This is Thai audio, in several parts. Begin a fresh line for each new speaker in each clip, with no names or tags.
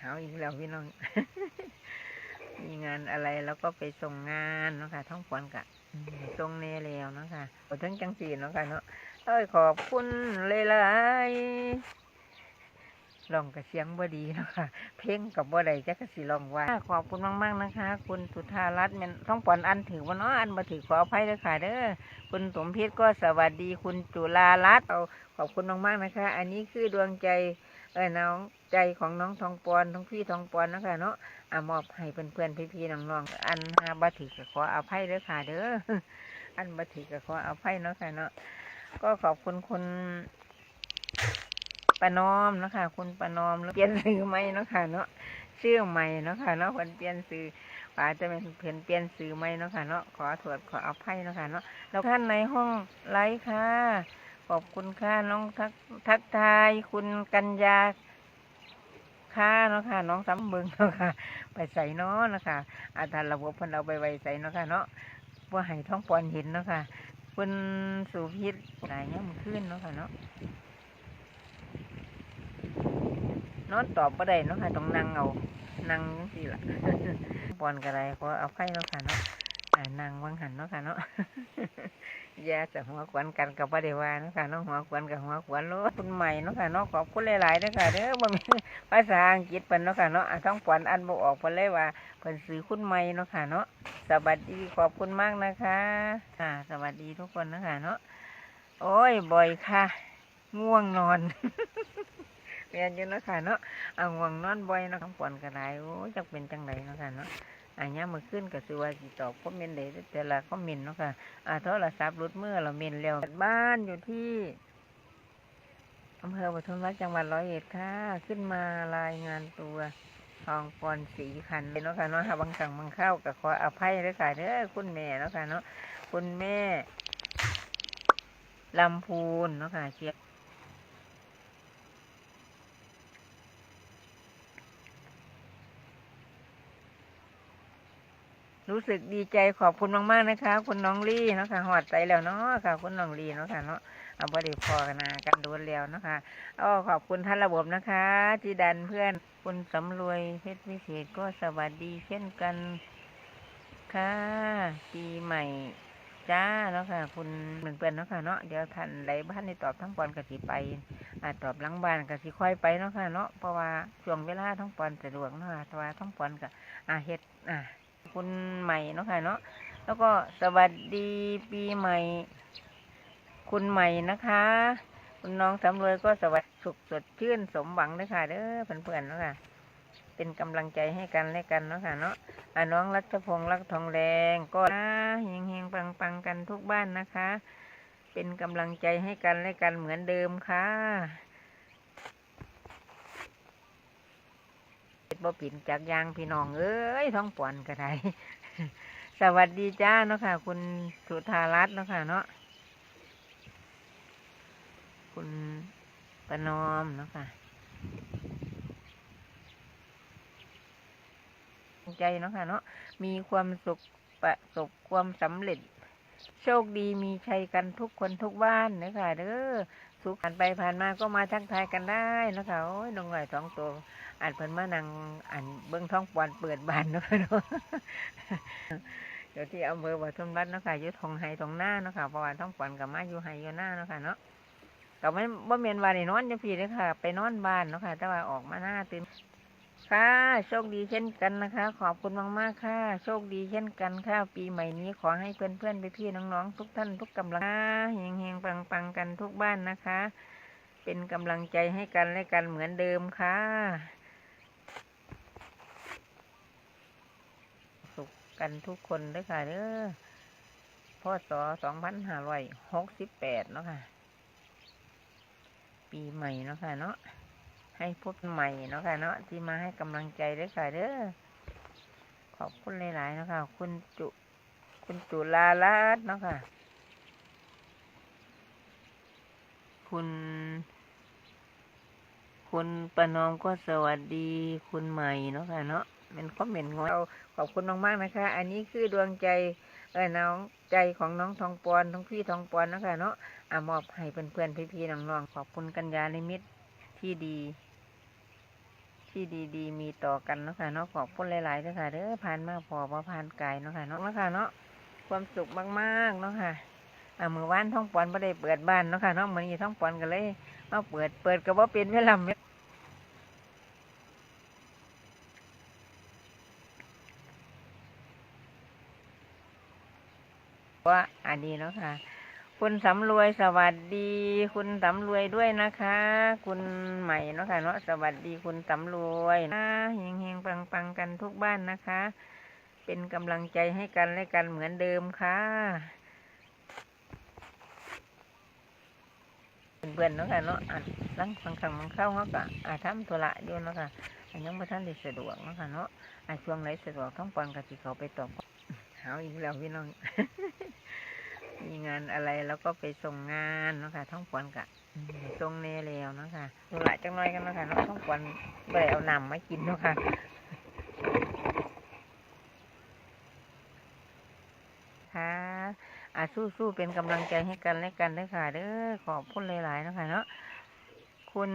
เอาอีกแล้วพี่น้อง มีงานอะไรแล้วก็ไปส่งงานเนาะค่ะท้องปวนกะส่งเนแล้วเนาะค่ะขอทั้งจังสีเนาะค่ะเนาะเอ้ยขอบคุณเลยลายลองกับเสียงบ่ดีเนาะค่ะ เพลงกับบ่ได้จักกสิลองว่า ขอบคุณมากๆนะคะ คุณสุธารัตน์แม่นท้องปวนอันถือว่าเนาะอันบ่ถือขออภัยด้วยค่ะเด้อคุณสมพิษก็สวัสดีคุณจุฬารัตน์เอาขอบคุณมากๆนะคะ อันนี้คือดวงใจ เออน้องใจของน้องทองปอนท้องพี่ทองปอนนะคะเนาะอ่ามอบให้เพื่อนเพื่อนพี่พี่ๆน้องๆอันหาบัถือก็ขออภัยเด้อค่ะ เด้ออันบัถือก็ขออภัยเนาะค่ะเนาะก็ขอบคุณคุณปนอมนะคะคุณปนอมแล้วเปลี่ยนชื่อใหม่เนาะค่ะเนาะชื่อใหม่เนาะค่ะเนาะคนเปลี่ยนชื่ออาจะเป็นเพื่อนเปลี่ยนชื่อใหมเนาะค่ะเนาะขอโทษขออภัยเนาะค่ะเนาะแล้วท่านในห้องไลฟ์ค่ะ ขอบคุณค่ะน้องทักทักทายคุณกัญญาค่ะเนาะค่ะ น้องสำเบิงเนาะค่ะ ไปใส่เนาะนะคะอาจารย์ระบบเพิ่นเอาไปไว้ใส่เนาะค่ะเนาะว่าให้ท้องปอนเห็นเนาะค่ะเพิ่นสูพิษหลายเนี่ยมันขึ้นเนาะค่ะเนาะนอนตอบบ่ได้เนาะค่ะต้องนั่งเอานั่งจังซี่ล่ะปอนก็ได้ขอเอาไข่เนาะค่ะเนาะ อ่านั่งวังหันเนาะค่ะเนาะยาจะหัวขวัญกันกับบ่ได้ว่าเนาะค่ะเนาะหัวขวัญกับหัวขวัญโลคุณใหม่เนาะค่ะเนาะขอบคุณหลายๆเด้อค่ะเด้อบ่มีภาษาอังกฤษเพิ่นเนาะค่ะเนาะท้องปอนอันบ่ออกเพิ่นเลยว่าเพิ่นซื้อคุณใหม่เนาะค่ะเนาะสวัสดีขอบคุณมากนะคะค่ะสวัสดีทุกคนเนาะค่ะเนาะโอ้ยบ่อยค่ะ ง่วงนอนเรียนอยู่เนาะค่ะเนาะเอาง่วงนอนบ่อยเนาะท้องปอนก็ได้โอ้ยจักเป็นจังไดเนาะค่ะเนาะ อันนี้มื้อคืนก็สิวาสิตอบคอมเมนต์ได้แต่ละคอมเมนต์เนาะค่ะอ่าโทรศัพท์รุดเมื่อเราเมนแล้วบ้านอยู่ที่อำเภอปทุมรัฐจังหวัดร้อยเอ็ดค่ะ ขึ้นมารายงานตัวทองปอนสีขันเนาะค่ะเนาะค่ะบางสั่งบางเข้ากับขออภัยด้วยค่ะเด้อคุณแม่เนาะค่ะเนาะคุณแม่ลำพูนเนาะค่ะเชียง รู้สึกดีใจขอบคุณมากๆนะคะ คุณน้องลี่เนาะค่ะหอดใจแล้วเนาะค่ะ คุณน้องลี่เนาะค่ะเนาะเอาบริพอกันนะกันโดนแล้วเนาะค่ะอ้อขอบคุณท่านระบบนะคะที่ดันเพื่อนคุณสำรวยเพชรวิเศษก็สวัสดีเช่นกันค่ะปีใหม่จ้าเนาะค่ะ คุณเหมือนเพื่อนเนาะค่ะเนาะเดี๋ยวท่านไหลบ้านในตอบทั้งปอนกสิไปอาตอบหลังบ้านกสิค่อยไปเนาะค่ะเนาะเพราะว่าช่วงเวลาทั้งปอนสะดวกเนาะค่ะแต่ว่าทั้งปอนกับอาเฮ็ดอ่า คุณใหม่เนาะค่ะเนาะแล้วก็สวัสดีปีใหม่ คุณใหม่นะคะ คุณน้องสำรวยก็สวัสดีสุขสดชื่นสมหวังด้วยค่ะเด้อเพื่อนๆเนาะค่ะ เป็นกำลังใจให้กันและกันเนาะค่ะเนาะอ่าน้องรัชพงษ์รักทองแดงก็เฮงเฮงปังปังกันทุกบ้านนะคะ เป็นกำลังใจให้กันและกันเหมือนเดิมค่ะ บ่ปินจากยางพี่น้องเอ้ยท้องป่อนก็ได้สวัสดีจ้าเนาะค่ะ คุณสุธารัตน์เนาะค่ะเนาะคุณประนอมเนาะค่ะใจเนาะค่ะเนาะมีความสุขประสบความสำเร็จ โชคดีมีชัยกันทุกคนทุกบ้านเนาะค่ะเด้อ สุขผ่านไปผ่านมาก็มาทักทายกันได้นะคะโอ้ยน้องหน่อยสองตัวอ่านเพิ่นมานั่งอ่านเบื้องท้องปอนเปิดบานเนาะเนาะเดี๋ยวที่อำเภอปทุมรัดเนาะค่ะอยู่ทองไฮทองหน้าเนาะค่ะเพราะว่าท้องปอนกับมาอยู่ไฮอยู่หน้าเนาะค่ะเนาะก็ไม่บ่เมียนวานในนอนจะพี่เด้อค่ะ ไปนอนบ้านเนาะค่ะ แต่ว่าออกมาหน้าตื่น ค่ะ โชคดีเช่นกันนะคะ ขอบคุณมากๆค่ะ โชคดีเช่นกันค่ะ ปีใหม่นี้ขอให้เพื่อนๆพี่น้องๆ ทุกท่านทุกกำลังเฮงๆปังๆกันทุกบ้านนะคะ เป็นกำลังใจให้กันและกันเหมือนเดิมค่ะ สุขกันทุกคนด้วยค่ะเด้อพศสองพันห้าร้อยหกสิบแปดเนาะค่ะ ปีใหม่เนาะค่ะเนาะ ให้พบใหม่เนาะค่ะเนาะที่มาให้กำลังใจด้วยค่ะเด้อขอบคุณหลายๆเนาะค่ะคุณจุ คุณจุลาลัตน์เนาะค่ะ คุณ คุณประนอมก็สวัสดีคุณใหม่เนาะค่ะเนาะเป็นคอมเมนต์ของเราขอบคุณมากๆนะคะ อันนี้คือดวงใจเออน้องใจของน้องทองปอนท้องพี่ทองปอนเนาะคะเนาะอ่ามอบให้เพื่อนๆพี่ๆน้องๆขอบคุณกัญญาลิมิตที่ดี ที่ดีๆ มีต่อกันเนาะค่ะเนาะขอบคุณหลายๆเด้อค่ะเด้อผ่านมากพอบ่ผ่านไกายเนาะค่ะเนาะเนาะค่ะเนาะความสุขมากๆเนาะค่ะอ่ามือวานท้องปอนบ่ได้เปิดบ้านเนาะค่ะเนาะมือนี้ท้องปอนก็เลยมาเปิดเปิดก็บ่เป็นเวลาเม็ดว่าอันนี้เนาะค่ะ คุณสำรวยสวัสดี คุณสำรวยด้วยนะคะ คุณใหม่เนาะค่ะเนาะสวัสดีคุณสำรวยนะเฮงเฮงปังปังกันทุกบ้านนะคะ เป็นกำลังใจให้กันและกันเหมือนเดิมค่ะเพื่อนๆเนาะค่ะเนาะอะลังฟังคำมันเข้าเขาก็อะทำธุระอยู่เนาะค่ะอันยังไม่ทันได้สะดวกเนาะค่ะเนาะอะช่วงไหนสะดวกท้องปอนกับที่เขาไปตอบหาอีกแล้วพี่น้อง มีงานอะไรแล้วก็ไปส่งงานเนาะค่ะท้องปอนกะอืมส่งเนแล้วเนาะค่ะธุระจังน้อยกันเนาะค่ะเนาะท้องปอนไปเอาน้ำมากินเนาะค่ะค่ะอะสู้ๆเป็นกำลังใจให้กันและกันเด้อค่ะเด้อขอบคุณหลายๆเนาะค่ะเนาะคุณ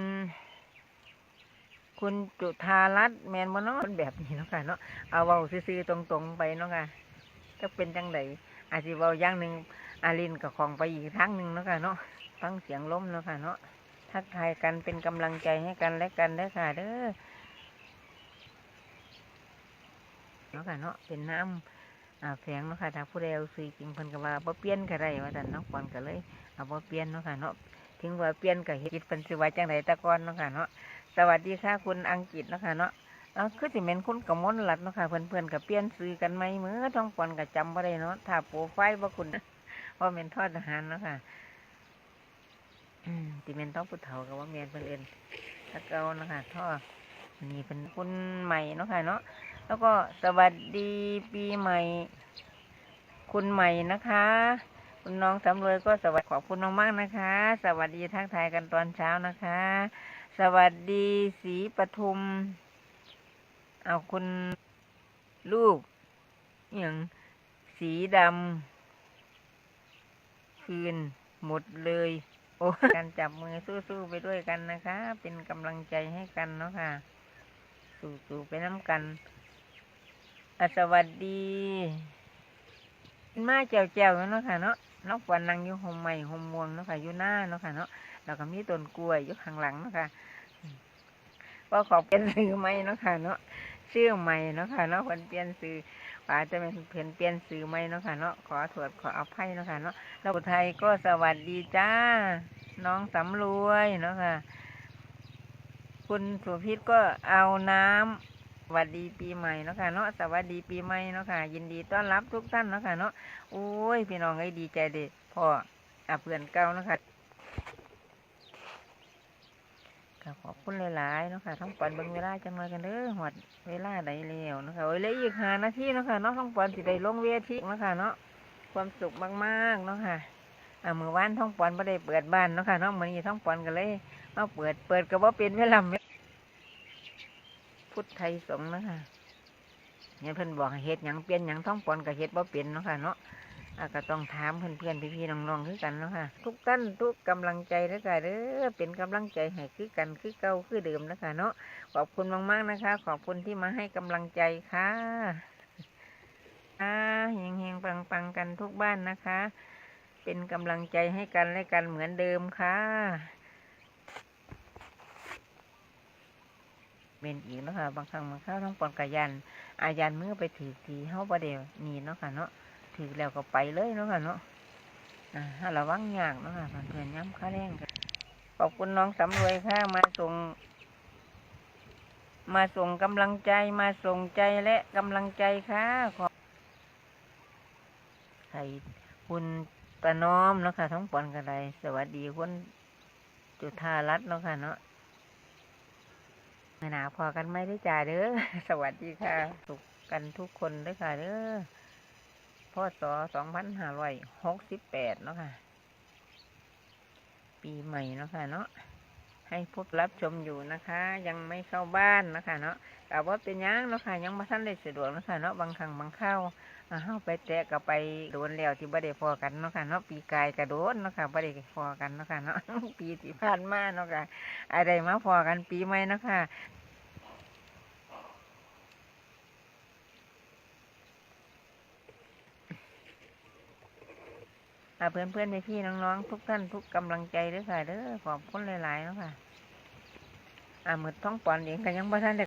คุณจุธารัตน์แมนบ่เนาะแบบนี้เนาะค่ะเนาะเอาเว้าซื่อๆตรงๆไปเนาะค่ะจะเป็นจังไดอาจสิเว้าอย่างหนึ่ง อาลินกับของไปอีกทางหนึ่งเนาะค่ะเนาะฟังเสียงล้มเนาะค่ะเนาะทักทายกันเป็นกำลังใจให้กันและกันเด้ค่ะ เด้อเนาะค่ะเนาะเป็นน้ำอ่าแฝงเนาะค่ะถ้าผู้ใดเอาซื้อจริงเพิ่นก็ว่าบ่เปลี่ยนก็ได้ว่าแต่นน้องปอนก็เลยเอาบ่เปลี่ยนเนาะค่ะเนาะถึงว่าเปลี่ยนก็เฮ็ดจิตเพิ่นสิว่าจังไดตะก่อนเนาะค่ะเนาะสวัสดีค่ะคุณอังกฤษเนาะค่ะเนาะเอาคือสิแม่นคุณกมลรัตน์เนาะค่ะเพิ่อนๆก็เปลี่ยนซื้อกันไหมเมื่อท้องปอนก็จำบ่ได้เนาะถ้าโปรไฟล์บ่คุณ ว่าเมนทอดทหารเนาะค่ะอืมตีเมนต้องพุทเถากับว่าเมนเป็นเอ็นตะเกาเนะค่ะท่ออันนี้เป็นคุณใหม่เนาะค่ะเนาะแล้วก็สวัสดีปีใหม่ คุณใหม่นะคะ คุณน้องสำรวยก็สวัสดีขอบคุณมากๆนะคะ สวัสดีทักทายกันตอนเช้านะคะ สวัสดีศรีปทุม เอาคุณลูกอย่างสีดำ คืน หมดเลย โอ้การจับมือสู้ๆไปด้วยกันนะคะ เป็นกำลังใจให้กันเนาะค่ะ สู้ๆไปน้ำกันอสวัสดีมาแจวๆเนาะค่ะเนาะนกวันนั่งอยู่ห่มใหม่ห่มม่วงเนาะค่ะอยู่หน้าเนาะค่ะเนาะแล้วก็มีต้นกล้วยอยู่ข้างหลังเนาะค่ะก็ขอเป็นซื้อใหม่เนาะค่ะเนาะชื่อใหม่เนาะค่ะเนาะคนเปลี่ยนซื้อ อาจจะเป็นเพียนเปลี่ยนสื่อไหมเนาะค่ะเนาะขอถวดขออภัยเนาะค่ะเนาะเราไทยก็สวัสดีจ้า น้องสำรวยเนาะค่ะ คุณสุพิษก็เอาน้ำสวัสดีปีใหม่เนาะค่ะเนาะสวัสดีปีใหม่เนาะค่ะ ยินดีต้อนรับทุกท่านเนาะค่ะเนาะโอ้ยพี่น้องไอ้ดีใจเด็พ่ออะเพื่อนเก่าเนาะค่ะ ก็ขอบคุณหลายๆเนาะค่ะทั้งปอนเบิ่งเวลาจังเลยกันเด้อหอดเวลาใดแล้วนะคะโอ้ยเลยอีกหานาทีเนาะค่ะเนาะท้องปอนสิได้ลงเวทีเนาะค่ะเนาะความสุขมากๆเนาะค่ะอ่ามือวานท้องปอนไม่ได้เปิดบ้านเนาะค่ะเนาะมือนี้ท้องปอนก็เลยมาเปิดเปิดก็บ่เป็นเวลาพุทธไทยสงฆ์เนาะค่ะเนี่ยเพิ่นบอกให้เฮ็ดหยังเปลี่ยนหยังท้องปอนก็เฮ็ดบ่เป็นเนาะค่ะเนาะ อะก็ต้องถามเพื่อนๆพี่ๆน้องๆคือกันเนาะค่ะ ทุกท่านทุกกำลังใจเด้อค่ะเด้อเป็นกำลังใจให้คือกันคือเก่าคือเดิมเนาะคะเนาะขอบคุณมากๆนะคะ ขอบคุณที่มาให้กำลังใจค่ะอ่าเฮงเฮงปังปังๆกันทุกบ้านนะคะ เป็นกำลังใจให้กันและกันเหมือนเดิมค่ะเป็นอีกเนาะค่ะบางครั้งบางคราวต้องปอนกระยันอายันมือไปถือทีเฮาประเดี๋ยวนี่เนาะค่ะเนาะ ถือแล้วก็ไปเลยเนาะค่ะเนาะอ่าระวังยากเนาะค่ะเพื่อนๆย้ำค่าแรงกันขอบคุณน้องสำรวยค่ะมาส่ง มาส่งกำลังใจมาส่งใจและกำลังใจค่ะขอใส่คุณประนอมเนาะค่ะทั้งปอนกันเลยสวัสดีคุณจุธารัตน์เนาะค่ะเนาะไม่หนาพอกันไหมได้จ่าเด้อ สวัสดีค่ะสุขกันทุกคนด้อค่ะเด้อ พศสองพันห้าร้อยหกสิบแปดเนาะค่ะ ปีใหม่เนาะค่ะเนาะ ให้พบรับชมอยู่นะคะ ยังไม่เข้าบ้านนะคะเนาะแต่ว่าเป็นยังเนาะค่ะ ยังมาท่านได้สะดวกเนาะค่ะเนาะ บางครั้งบางเข้าวอ่าเฮาไปแตะกับไปโดนแล้วที่บ่ได้พอกันเนาะค่ะเนาะ ปีกายกระโดนเนาะค่ะบ่ได้พอกันเนาะค่ะเนาะ ปีที่ผ่านมาเนาะค่ะอะไรมาพอกันปีใหม่เนาะค่ะ อ่าเพื่อนเพื่อนพี่น้องๆ ทุกท่านทุกกำลังใจเด้อค่ะเด้อขอบคุณหลายๆแล้วค่ะ อ่ามือท้องปอนเองกันยังบ่ทันเด้